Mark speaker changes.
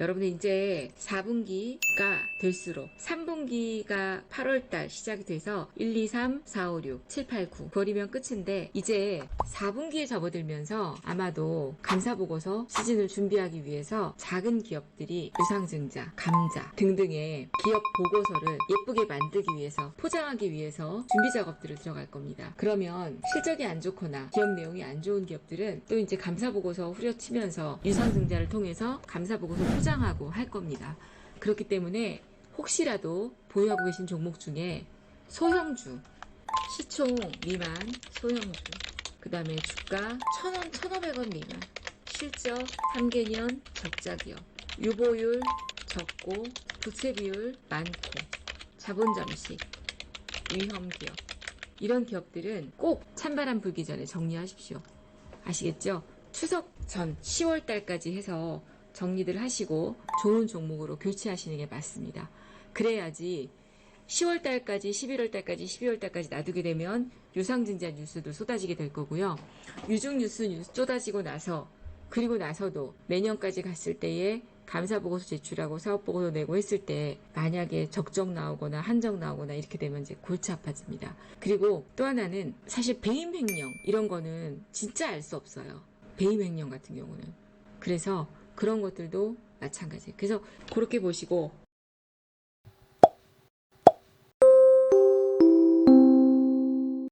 Speaker 1: 여러분들 이제 4분기가 될수록 3분기가 8월달 시작이 돼서 1, 2, 3, 4, 5, 6, 7, 8, 9 그리면 끝인데 이제 4분기에 접어들면서 아마도 감사보고서 시즌을 준비하기 위해서 작은 기업들이 유상증자, 감자 등등의 기업 보고서를 예쁘게 만들기 위해서 포장하기 위해서 준비 작업들을 들어갈 겁니다. 그러면 실적이 안 좋거나 기업 내용이 안 좋은 기업들은 또 이제 감사보고서 후려치면서 유상증자를 통해서 감사보고서 포장하고 할 겁니다. 그렇기 때문에 혹시라도 보유하고 계신 종목 중에 소형주, 시총 미만 소형주, 그 다음에 주가 1,000원, 1,500원 미만, 실적 3개년 적자 기업, 유보율 적고, 부채 비율 많고, 자본 잠식, 위험 기업. 이런 기업들은 꼭 찬바람 불기 전에 정리하십시오. 아시겠죠? 추석 전 10월 달까지 해서 정리들 하시고 좋은 종목으로 교체하시는 게 맞습니다. 그래야지 10월 달까지, 11월 달까지, 12월 달까지 놔두게 되면 유상증자 뉴스도 쏟아지게 될 거고요. 유중 뉴스 쏟아지고 나서 그리고 나서도 내년까지 갔을 때에 감사 보고서 제출하고 사업 보고서 내고 했을 때 만약에 적정 나오거나 한정 나오거나 이렇게 되면 이제 골치 아파집니다. 그리고 또 하나는 사실 배임 횡령 이런 거는 진짜 알 수 없어요. 배임 횡령 같은 경우는. 그래서 그런 것들도 마찬가지. 그래서 그렇게 보시고